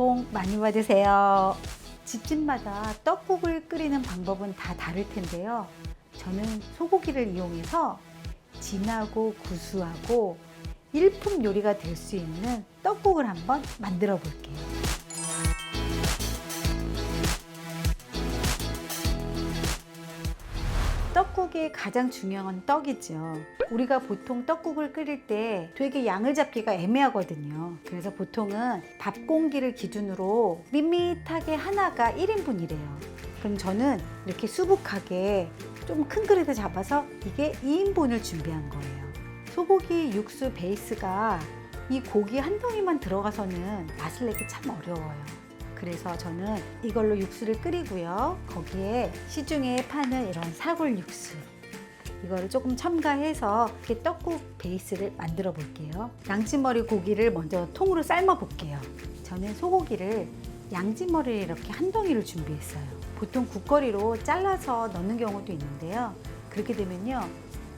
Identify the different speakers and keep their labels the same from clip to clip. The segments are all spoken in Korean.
Speaker 1: 복 많이 받으세요. 집집마다 떡국을 끓이는 방법은 다 다를 텐데요. 저는 소고기를 이용해서 진하고 구수하고 일품 요리가 될 수 있는 떡국을 한번 만들어 볼게요. 떡국의 가장 중요한 떡이죠. 우리가 보통 떡국을 끓일 때 되게 양을 잡기가 애매하거든요. 그래서 보통은 밥 공기를 기준으로 밋밋하게 하나가 1인분이래요. 그럼 저는 이렇게 수북하게 좀 큰 그릇에 잡아서 이게 2인분을 준비한 거예요. 소고기 육수 베이스가 이 고기 한 덩이만 들어가서는 맛을 내기 참 어려워요. 그래서 저는 이걸로 육수를 끓이고요. 거기에 시중에 파는 이런 사골 육수. 이거를 조금 첨가해서 이렇게 떡국 베이스를 만들어 볼게요. 양지머리 고기를 먼저 통으로 삶아 볼게요. 저는 소고기를 양지머리를 이렇게 한 덩이를 준비했어요. 보통 국거리로 잘라서 넣는 경우도 있는데요. 그렇게 되면요.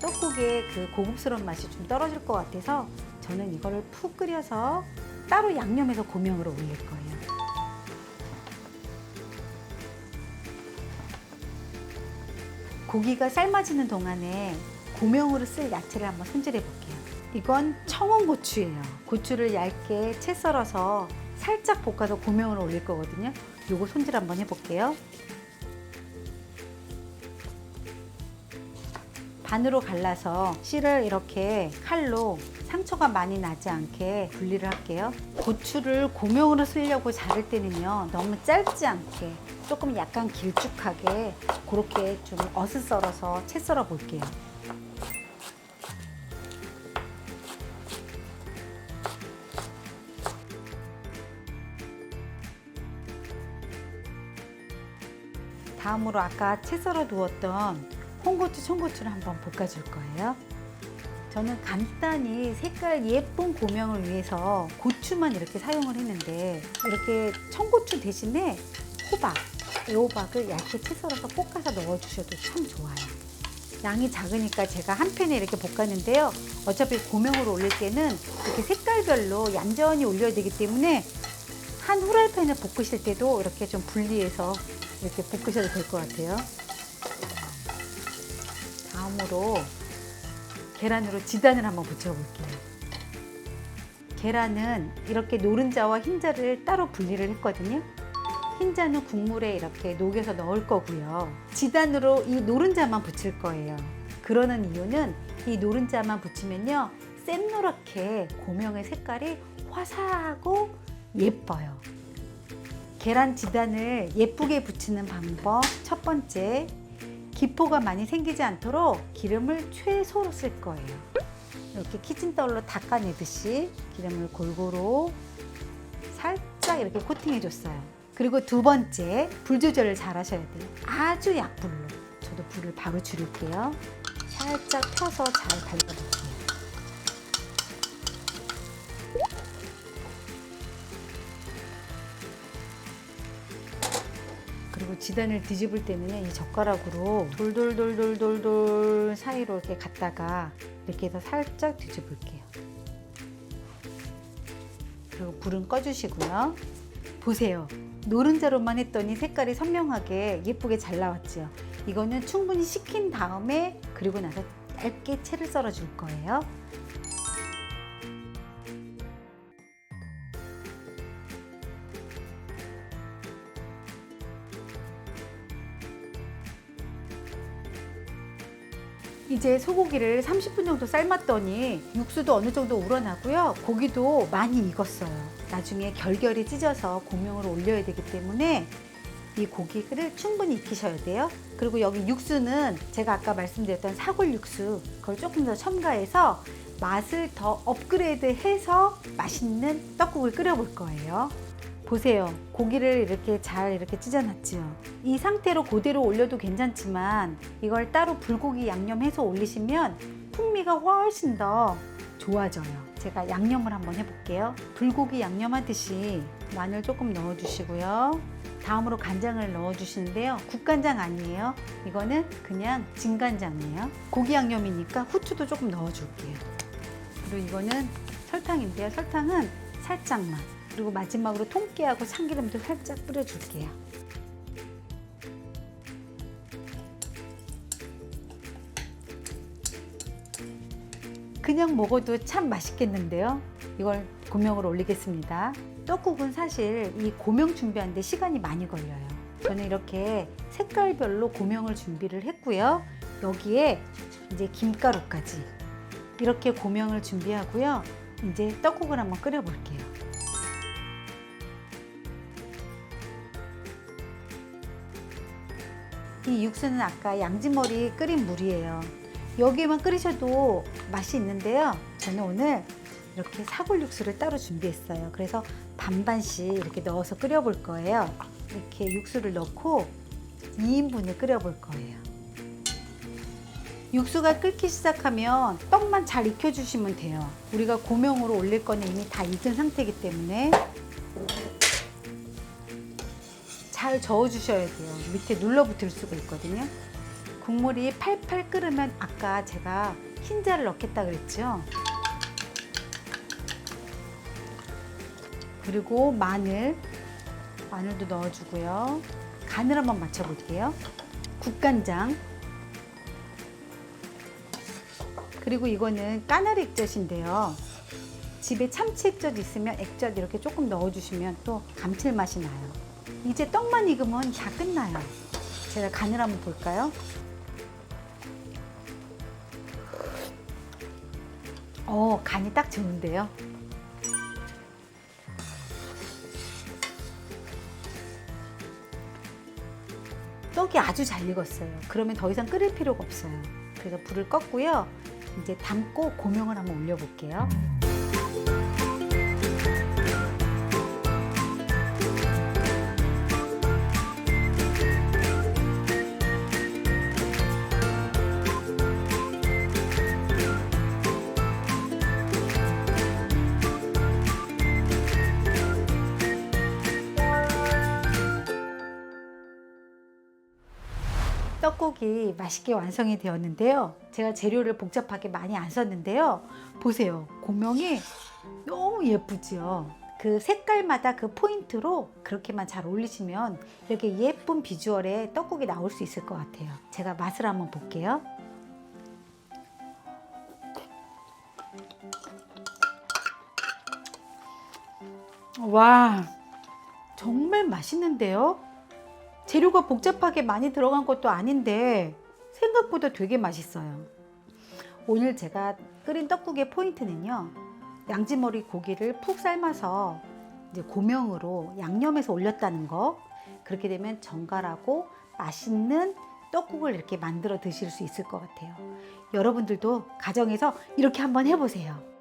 Speaker 1: 떡국의 그 고급스러운 맛이 좀 떨어질 것 같아서 저는 이거를 푹 끓여서 따로 양념해서 고명으로 올릴 거예요. 고기가 삶아지는 동안에 고명으로 쓸 야채를 한번 손질해 볼게요. 이건 청원 고추예요. 고추를 얇게 채 썰어서 살짝 볶아서 고명으로 올릴 거거든요. 요거 손질 한번 해볼게요. 반으로 갈라서 씨를 이렇게 칼로 상처가 많이 나지 않게 분리를 할게요. 고추를 고명으로 쓰려고 자를 때는요, 너무 짧지 않게 조금 약간 길쭉하게 그렇게 좀 어슷 썰어서 채 썰어 볼게요. 다음으로 아까 채 썰어 두었던 홍고추, 청고추를 한번 볶아줄 거예요. 저는 간단히 색깔 예쁜 고명을 위해서 고추만 이렇게 사용을 했는데 이렇게 청고추 대신에 호박, 애호박을 얇게 채 썰어서 볶아서 넣어주셔도 참 좋아요. 양이 작으니까 제가 한 팬에 이렇게 볶았는데요. 어차피 고명으로 올릴 때는 이렇게 색깔별로 얌전히 올려야 되기 때문에 한 후라이팬을 볶으실 때도 이렇게 좀 분리해서 이렇게 볶으셔도 될 것 같아요. 다음으로 계란으로 지단을 한번 붙여볼게요. 계란은 이렇게 노른자와 흰자를 따로 분리를 했거든요. 흰자는 국물에 이렇게 녹여서 넣을 거고요. 지단으로 이 노른자만 붙일 거예요. 그러는 이유는 이 노른자만 붙이면요. 샛노랗게 고명의 색깔이 화사하고 예뻐요. 계란 지단을 예쁘게 붙이는 방법 첫 번째 기포가 많이 생기지 않도록 기름을 최소로 쓸 거예요. 이렇게 키친타올로 닦아내듯이 기름을 골고루 살짝 이렇게 코팅해 줬어요. 그리고 두 번째 불 조절을 잘 하셔야 돼요. 아주 약불로. 저도 불을 바로 줄일게요. 살짝 펴서 잘 발라볼게요. 그리고 지단을 뒤집을 때는 이 젓가락으로 돌돌돌돌돌돌 사이로 이렇게 갔다가 이렇게 해서 살짝 뒤집을게요. 그리고 불은 꺼주시고요. 보세요. 노른자로만 했더니 색깔이 선명하게 예쁘게 잘 나왔죠. 이거는 충분히 식힌 다음에 그리고 나서 얇게 채를 썰어 줄 거예요. 이제 소고기를 30분 정도 삶았더니 육수도 어느 정도 우러나고요. 고기도 많이 익었어요. 나중에 결결이 찢어서 고명으로 올려야 되기 때문에 이 고기를 충분히 익히셔야 돼요. 그리고 여기 육수는 제가 아까 말씀드렸던 사골 육수 그걸 조금 더 첨가해서 맛을 더 업그레이드 해서 맛있는 떡국을 끓여볼 거예요. 보세요. 고기를 이렇게 잘 이렇게 찢어놨지요. 이 상태로 그대로 올려도 괜찮지만 이걸 따로 불고기 양념해서 올리시면 풍미가 훨씬 더 좋아져요. 제가 양념을 한번 해볼게요. 불고기 양념하듯이 마늘 조금 넣어주시고요. 다음으로 간장을 넣어주시는데요. 국간장 아니에요. 이거는 그냥 진간장이에요. 고기 양념이니까 후추도 조금 넣어줄게요. 그리고 이거는 설탕인데요. 설탕은 살짝만. 그리고 마지막으로 통깨하고 참기름도 살짝 뿌려줄게요. 그냥 먹어도 참 맛있겠는데요. 이걸 고명으로 올리겠습니다. 떡국은 사실 이 고명 준비하는데 시간이 많이 걸려요. 저는 이렇게 색깔별로 고명을 준비를 했고요. 여기에 이제 김가루까지 이렇게 고명을 준비하고요. 이제 떡국을 한번 끓여 볼게요. 이 육수는 아까 양지머리 끓인 물이에요. 여기에만 끓이셔도 맛이 있는데요. 저는 오늘 이렇게 사골 육수를 따로 준비했어요. 그래서 반반씩 이렇게 넣어서 끓여볼 거예요. 이렇게 육수를 넣고 2인분을 끓여볼 거예요. 육수가 끓기 시작하면 떡만 잘 익혀주시면 돼요. 우리가 고명으로 올릴 거는 이미 다 익은 상태이기 때문에 잘 저어주셔야 돼요. 밑에 눌러붙을 수가 있거든요. 국물이 팔팔 끓으면 아까 제가 흰자를 넣겠다 그랬죠. 그리고 마늘, 마늘도 넣어주고요. 간을 한번 맞춰볼게요. 국간장. 그리고 이거는 까나리 액젓인데요. 집에 참치 액젓 있으면 액젓 이렇게 조금 넣어주시면 또 감칠맛이 나요. 이제 떡만 익으면 다 끝나요. 제가 간을 한번 볼까요? 어, 간이 딱 좋은데요. 떡이 아주 잘 익었어요. 그러면 더 이상 끓일 필요가 없어요. 그래서 불을 껐고요. 이제 담고 고명을 한번 올려볼게요. 떡국이 맛있게 완성이 되었는데요. 제가 재료를 복잡하게 많이 안 썼는데요. 보세요. 고명이 너무 예쁘지요. 그 색깔마다 그 포인트로 그렇게만 잘 올리시면 이렇게 예쁜 비주얼의 떡국이 나올 수 있을 것 같아요. 제가 맛을 한번 볼게요. 와, 정말 맛있는데요? 재료가 복잡하게 많이 들어간 것도 아닌데 생각보다 되게 맛있어요. 오늘 제가 끓인 떡국의 포인트는요. 양지머리 고기를 푹 삶아서 이제 고명으로 양념해서 올렸다는 거. 그렇게 되면 정갈하고 맛있는 떡국을 이렇게 만들어 드실 수 있을 것 같아요. 여러분들도 가정에서 이렇게 한번 해보세요.